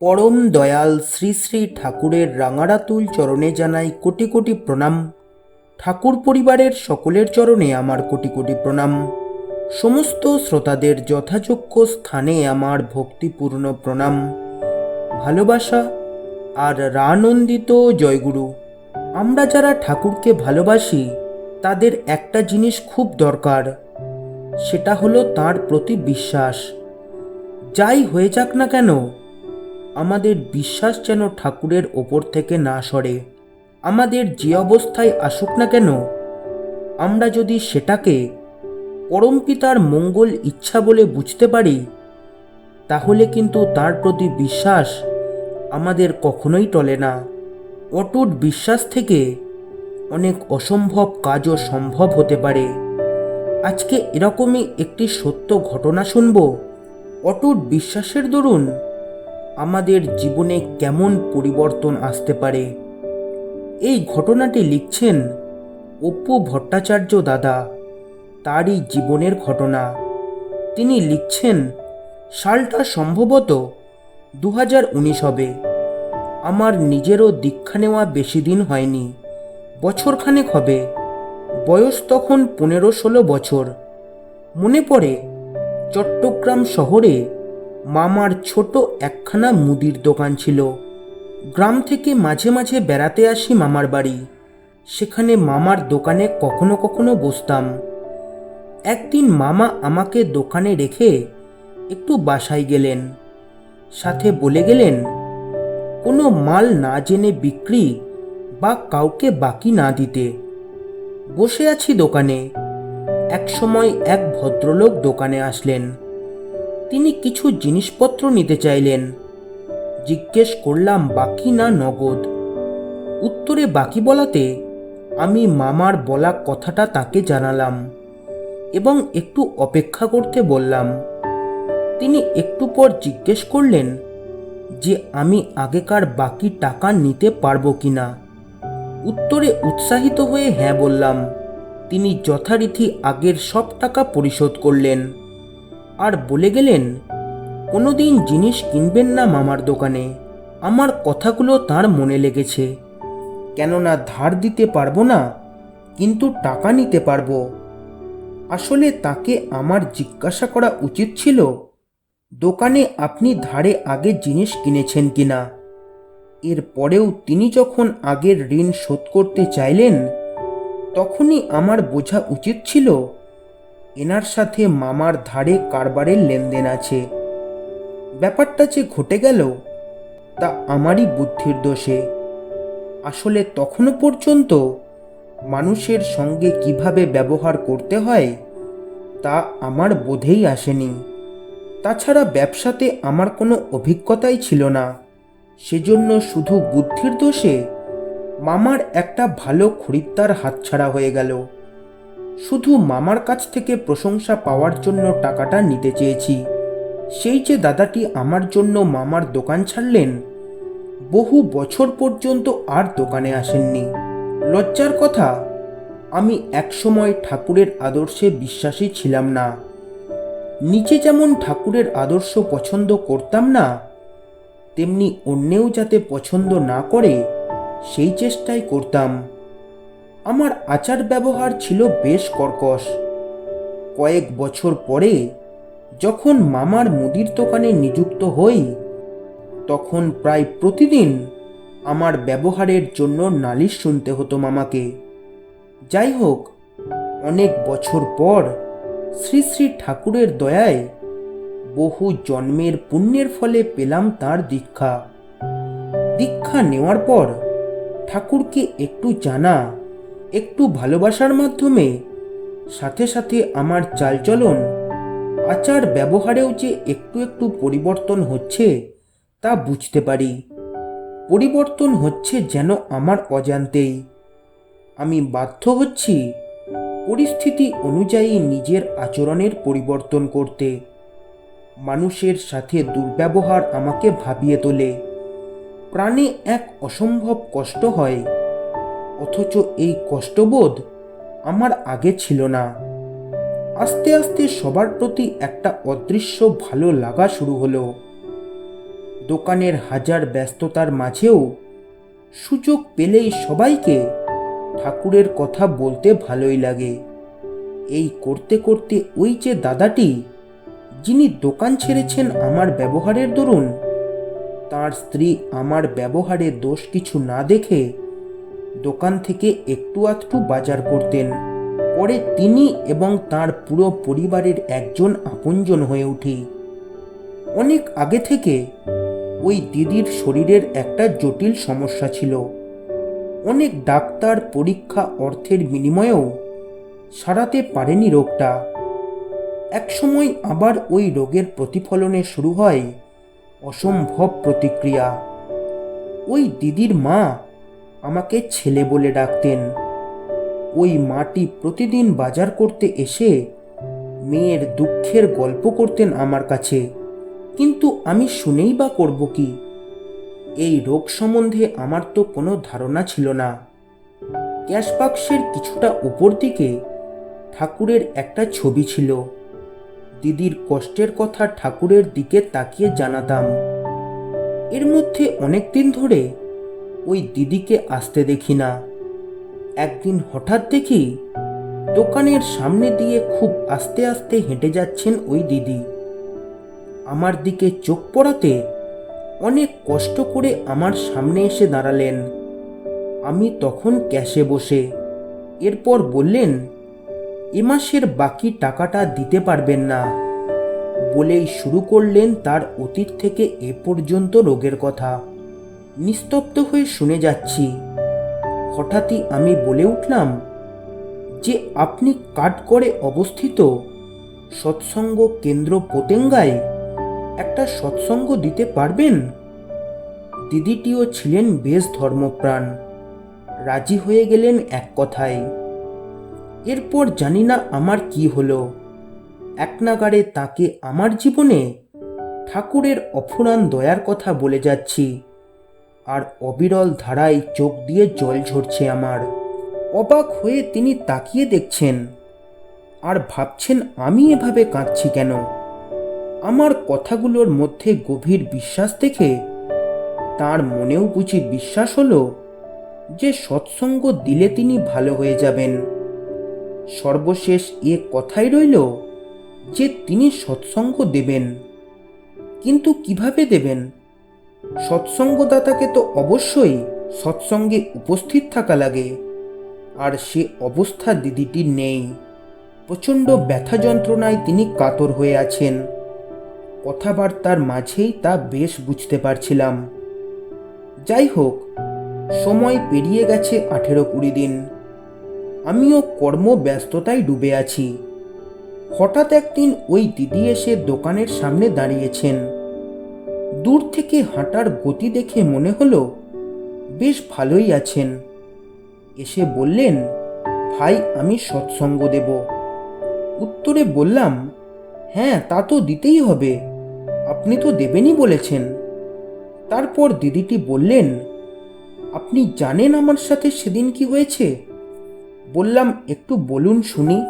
পরম দয়াল শ্রী শ্রী ঠাকুরের রাঙারাতুল চরণে জানাই কোটি কোটি প্রণাম। ঠাকুর পরিবারের সকলের চরণে আমার কোটি কোটি প্রণাম। সমস্ত শ্রোতাদের যথাযোগ্য স্থানে আমার ভক্তিপূর্ণ প্রণাম। ভালোবাসা আর রানন্দিত জয়গুরু। আমরা যারা ঠাকুরকে ভালোবাসি, তাদের একটা জিনিস খুব দরকার, সেটা হলো তার প্রতি বিশ্বাস। যাই হয়ে যাক না কেন আমাদের বিশ্বাস যেন ঠাকুরের ওপর থেকে না সরে। আমাদের যে অবস্থায় আসুক না কেন, আমরা যদি সেটাকে পরমপিতার মঙ্গল ইচ্ছা বলে বুঝতে পারি, তাহলে কিন্তু তার প্রতি বিশ্বাস আমাদের কখনোই টলে না। অটুট বিশ্বাস থেকে অনেক অসম্ভব কাজও সম্ভব হতে পারে। আজকে এরকমই একটি সত্য ঘটনা শুনব। অটুট বিশ্বাসের দরুন আমাদের জীবনে কেমন পরিবর্তন আসতে পারে? এই ঘটনাটি লিখছেন অপু ভট্টাচার্য দাদা, তারই জীবনের ঘটনা। তিনি লিখছেন, সালটা সম্ভবত দু হাজার উনিশ হবে। আমার নিজেরও দীক্ষা নেওয়া বেশি দিন হয়নি, বছরখানেক হবে। বয়স তখন পনেরো ষোলো বছর। মনে পড়ে, চট্টগ্রাম শহরে মামার ছোট একখানা মুদির দোকান ছিল। গ্রাম থেকে মাঝে মাঝে বেড়াতে আসি মামার বাড়ি। সেখানে মামার দোকানে কখনো কখনো বসতাম। একদিন মামা আমাকে দোকানে রেখে একটু বাসায় গেলেন। সাথে বলে গেলেন, কোনো মাল না জেনে বিক্রি বা কাউকে বাকি না দিতে। বসে আছি দোকানে। একসময় এক ভদ্রলোক দোকানে আসলেন। তিনি কিছু জিনিসপত্র নিতে চাইলেন। জিজ্ঞেস করলাম, বাকি না নগদ? উত্তরে বাকি বলাতে, আমি মামার বলা কথাটা তাকে জানালাম এবং একটু অপেক্ষা করতে বললাম। তিনি একটু পর জিজ্ঞেস করলেন, যে আমি আগেকার বাকি টাকা নিতে পারব কিনা? উত্তরে উৎসাহিত হয়ে হ্যাঁ বললাম। তিনি যথারীতি আগের সব টাকা পরিশোধ করলেন। আর বলে গেলেন, কোনোদিন জিনিস কিনবেন না মামার দোকানে। আমার কথাগুলো তার মনে লেগেছে। কেননা ধার দিতে পারব না, কিন্তু টাকা নিতে পারব। আসলে তাকে আমার জিজ্ঞাসা করা উচিত ছিল, দোকানে আপনি ধারে আগে জিনিস কিনেছেন কিনা। এরপরেও তিনি যখন আগের ঋণ শোধ করতে চাইলেন, তখনই আমার বোঝা উচিত ছিল এনার সাথে মামার ধারে কারবারের লেনদেন আছে। ব্যাপারটা যে ঘটে গেল, তা আমারই বুদ্ধির দোষে। আসলে তখনও পর্যন্ত মানুষের সঙ্গে কীভাবে ব্যবহার করতে হয়, তা আমার বোধেই আসেনি। তাছাড়া ব্যবসাতে আমার কোনো অভিজ্ঞতাই ছিল না। সেজন্য শুধু বুদ্ধির দোষে মামার একটা ভালো খরিদ্দার হাতছাড়া হয়ে গেল। শুধু মামার কাছ থেকে প্রশংসা পাওয়ার জন্য টাকাটা নিতে চেয়েছি। সেই যে দাদাটি আমার জন্য মামার দোকান ছাড়লেন, বহু বছর পর্যন্ত আর দোকানে আসেননি। লজ্জার কথা, আমি একসময় ঠাকুরের আদর্শে বিশ্বাসী ছিলাম না। নিচে যেমন ঠাকুরের আদর্শ পছন্দ করতাম না, তেমনি অন্যেও যাতে পছন্দ না করে, সেই চেষ্টাই করতাম। আমার আচার ব্যবহার ছিল বেশ কর্কশ। কয়েক বছর পরে যখন মামার মুদির দোকানে নিযুক্ত হই, তখন প্রায় প্রতিদিন আমার ব্যবহারের জন্য নালিশ শুনতে হতো মামাকে। যাই হোক, অনেক বছর পর শ্রী শ্রী ঠাকুরের দয়ায় বহু জন্মের পুণ্যের ফলে পেলাম তার দীক্ষা। দীক্ষা নেওয়ার পর ঠাকুরকে একটু জানা একটু ভালোবাসার মাধ্যমে সাথে সাথে আমার চালচলন, আচার ব্যবহারেও যে একটু একটু পরিবর্তন হচ্ছে তা বুঝতে পারি। পরিবর্তন হচ্ছে যেন আমার অজান্তেই। আমি বাধ্য হচ্ছি পরিস্থিতি অনুযায়ী নিজের আচরণের পরিবর্তন করতে। মানুষের সাথে দুর্ব্যবহার আমাকে ভাবিয়ে তোলে। প্রাণে এক অসম্ভব কষ্ট হয় অথচ এই কষ্টবোধ আমার আগে ছিল না। আস্তে আস্তে সবার প্রতি একটা অদৃশ্য ভালো লাগা শুরু হলো। দোকানের হাজার ব্যস্ততার মাঝেও সুযোগ পেলেই সবাইকে ঠাকুরের কথা বলতে ভালোই লাগে। এই করতে করতে ওই যে দাদাটি, যিনি দোকান ছেড়েছেন আমার ব্যবহারের দরুন, তার স্ত্রী আমার ব্যবহারে দোষ কিছু না দেখে দোকান থেকে একটু আধটু বাজার করতেন। পরে তিনি এবং তার পুরো পরিবারের একজন আপনজন হয়ে উঠি। অনেক আগে থেকে ওই দিদির শরীরের একটা জটিল সমস্যা ছিল। অনেক ডাক্তার পরীক্ষা অর্থের বিনিময়েও সারাতে পারেনি রোগটা। একসময় আবার ওই রোগের প্রতিফলনে শুরু হয় অসম্ভব প্রতিক্রিয়া। ওই দিদির মা আমাকে ছেলে বলে ডাকতেন। ওই মাটি প্রতিদিন বাজার করতে এসে মেয়ের দুঃখের গল্প করতেন আমার কাছে। কিন্তু আমি শুনেই বা করব কি? এই রোগ সম্বন্ধে আমার তো কোনো ধারণা ছিল না। ক্যাশ বাক্সের কিছুটা উপর দিকে ঠাকুরের একটা ছবি ছিল। দিদির কষ্টের কথা ঠাকুরের দিকে তাকিয়ে জানাতাম। এর মধ্যে অনেক দিন ধরে ওই দিদিকে আসতে দেখি না। একদিন হঠাৎ দেখি দোকানের সামনে দিয়ে খুব আস্তে আস্তে হেঁটে যাচ্ছেন ওই দিদি। আমার দিকে চোখ পড়াতে অনেক কষ্ট করে আমার সামনে এসে দাঁড়ালেন। আমি তখন ক্যাশে বসে এরপর বললেন, এ মাসের বাকি টাকাটা দিতে পারবেন না। বলেই শুরু করলেন তার অতীত থেকে এ পর্যন্ত রোগের কথা। নিস্তব্ধ হয়ে শুনে যাচ্ছি। হঠাৎই আমি বলে উঠলাম যে আপনি কাঠগড়ে অবস্থিত সৎসঙ্গ কেন্দ্র পোতেঙ্গায় একটা সৎসঙ্গ দিতে পারবেন? দিদিটিও ছিলেন বেশ ধর্মপ্রাণ, রাজি হয়ে গেলেন এক কথায়। এরপর জানি না আমার কি হলো। এক নাগারে তাকে আমার জীবনে ঠাকুরের অফুরান দয়ার কথা বলে যাচ্ছি। আর অবিরল ধারায় চোখ দিয়ে জল ঝরছে আমার। অবাক হয়ে তিনি তাকিয়ে দেখছেন, আর ভাবছেন আমি এভাবে কাঁদছি কেন? আমার কথাগুলোর মধ্যে গভীর বিশ্বাস দেখে তার মনেও বুঝি বিশ্বাস হলো যে সৎসঙ্গ দিলে তিনি ভালো হয়ে যাবেন। সর্বশেষ এ কথাই রইল যে তিনি সৎসঙ্গ দেবেন। কিন্তু কীভাবে দেবেন? সৎসঙ্গদাতাকে তো অবশ্যই সৎসঙ্গে উপস্থিত থাকা লাগে। আর সে অবস্থা দিদিটির নেই। প্রচণ্ড ব্যথা যন্ত্রণায় তিনি কাতর হয়ে আছেন। কথাবার্তার মাঝেই তা বেশ বুঝতে পারছিলাম। যাই হোক, সময় পেরিয়ে গেছে আঠেরো কুড়ি দিন। আমিও কর্ম ব্যস্ততায় ডুবে আছি। হঠাৎ একদিন ওই দিদি এসে দোকানের সামনে দাঁড়িয়েছেন। দূর থেকে হাঁটার গতি দেখে মনে হলো, বেশ ভালোই আছেন। এসে বললেন, ভাই, আমি সৎসঙ্গ দেব। উত্তরে বললাম হ্যাঁ তা তো দিতেই হবে, আপনি তো দেবেনই বলেছেন। তারপর দিদিটি বললেন, আপনি জানেন আমার সাথে সেদিন কি হয়েছে? বললাম, একটু বলুন শুনি।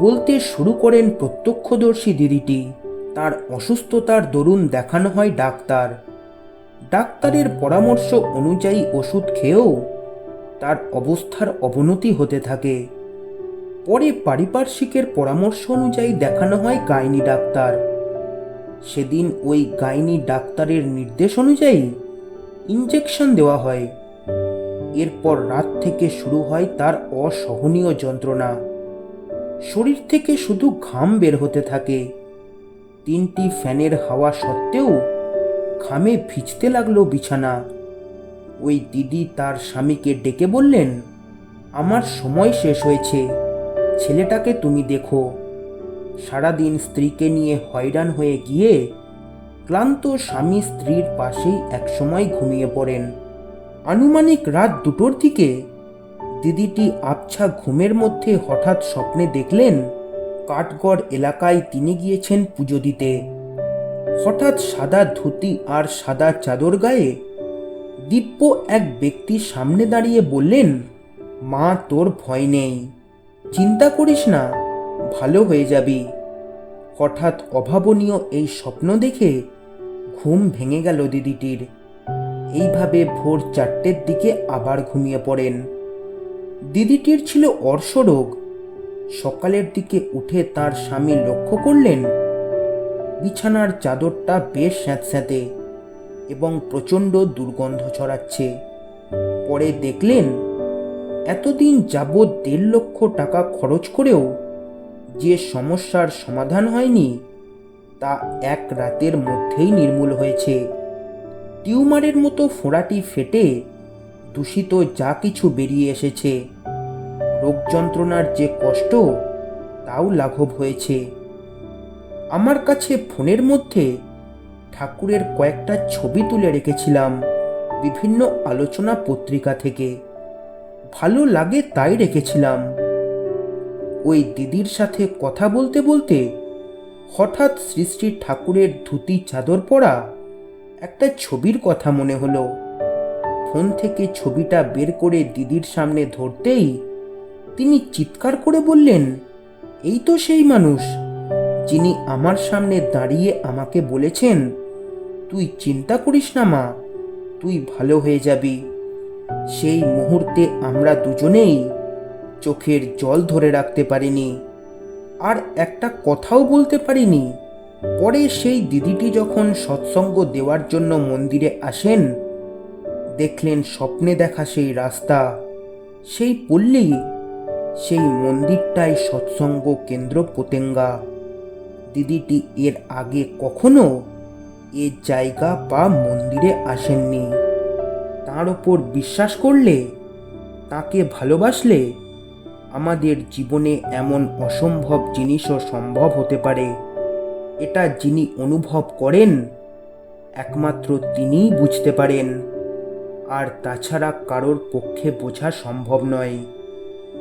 বলতে শুরু করেন প্রত্যক্ষদর্শী দিদিটি। তার অসুস্থতার দরুন দেখানো হয় ডাক্তার। ডাক্তারের পরামর্শ অনুযায়ী ওষুধ খেয়েও তার অবস্থার অবনতি হতে থাকে। পরে পারিপার্শ্বিকের পরামর্শ অনুযায়ী দেখানো হয় গাইনি ডাক্তার। সেদিন ওই গাইনি ডাক্তারের নির্দেশ অনুযায়ী ইঞ্জেকশন দেওয়া হয়। এরপর রাত থেকে শুরু হয় তার অসহনীয় যন্ত্রণা। শরীর থেকে শুধু ঘাম বের হতে থাকে। তিনটি ফ্যানের হাওয়া সত্ত্বেও খামে ভিজতে লাগল বিছানা। ওই দিদি তার স্বামীকে ডেকে বললেন, আমার সময় শেষ হয়েছে, ছেলেটাকে তুমি দেখো। সারাদিন স্ত্রীকে নিয়ে হয়রান হয়ে গিয়ে ক্লান্ত স্বামী স্ত্রীর পাশেই একসময় ঘুমিয়ে পড়েন। আনুমানিক রাত দুটোর দিকে দিদিটি আবছা ঘুমের মধ্যে হঠাৎ স্বপ্নে দেখলেন কাঠগড় এলাকায় তিনি গিয়েছেন পুজো দিতে। হঠাৎ সাদা ধুতি আর সাদা চাদর গায়ে দিব্য এক ব্যক্তি সামনে দাঁড়িয়ে বললেন, মা, তোর ভয় নেই। চিন্তা করিস না, ভালো হয়ে যাবি। হঠাৎ অভাবনীয় এই স্বপ্ন দেখে ঘুম ভেঙে গেল দিদিটির। এইভাবে ভোর চারটের দিকে আবার ঘুমিয়ে পড়েন। দিদিটির ছিল অর্শরোগ সকালের দিকে উঠে তার স্বামী লক্ষ্য করলেন, বিছানার চাদরটা বেশ স্যাঁতস্যাঁতে এবং প্রচণ্ড দুর্গন্ধ ছড়াচ্ছে। পরে দেখলেন, এতদিন যাবৎ দেড় লক্ষ টাকা খরচ করেও যে সমস্যার সমাধান হয়নি, তা এক রাতের মধ্যেই নির্মূল হয়েছে। টিউমারের মতো ফোঁড়াটি ফেটে দূষিত যা কিছু বেরিয়ে এসেছে। রোগ যন্ত্রণার যে কষ্ট, তাও লাঘব হয়েছে। আমার কাছে ফোনের মধ্যে ঠাকুরের কয়েকটা ছবি তুলে রেখেছিলাম বিভিন্ন আলোচনা পত্রিকা থেকে। ভালো লাগে তাই রেখেছিলাম। ওই দিদির সাথে কথা বলতে বলতে হঠাৎ শ্রী শ্রী ঠাকুরের ধুতি চাদর পরা একটা ছবির কথা মনে হলো। ফোন থেকে ছবিটা বের করে দিদির সামনে ধরতেই তিনি চিৎকার করে বললেন, এই তো সেই মানুষ, যিনি আমার সামনে দাঁড়িয়ে আমাকে বলেছেন, তুই চিন্তা করিস না মা, তুই ভালো হয়ে যাবি। সেই মুহূর্তে আমরা দুজনেই চোখের জল ধরে রাখতে পারিনি, আর একটা কথাও বলতে পারিনি। পরে সেই দিদিটি যখন সৎসঙ্গ দেওয়ার জন্য মন্দিরে আসেন, দেখলেন স্বপ্নে দেখা সেই রাস্তা, সেই পল্লী সেই মন্দিরটাই সৎসঙ্গ কেন্দ্র পোতেঙ্গা। দিদিটি এর আগে কখনো এ জায়গা বা মন্দিরে আসেননি। তার ওপর বিশ্বাস করলে, তাকে ভালোবাসলে আমাদের জীবনে এমন অসম্ভব জিনিসও সম্ভব হতে পারে। এটা যিনি অনুভব করেন, একমাত্র তিনিই বুঝতে পারেন। আর তাছাড়া কারোর পক্ষে বোঝা সম্ভব নয়।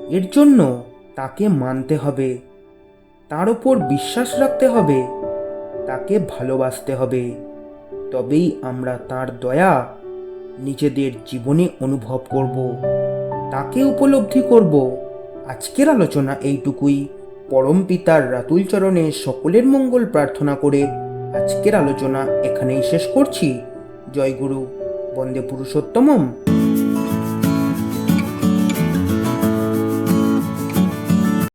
এর জন্য তাকে মানতে হবে। তার ওপর বিশ্বাস রাখতে হবে। তাকে ভালোবাসতে হবে। তবেই আমরা তার দয়া নিজেদের জীবনে অনুভব করব। তাকে উপলব্ধি করব। আজকের আলোচনা এইটুকুই। পরম পিতার রাতুল চরণে সকলের মঙ্গল প্রার্থনা করে আজকের আলোচনা এখানেই শেষ করছি। জয় গুরু বন্দে পুরুষোত্তমম।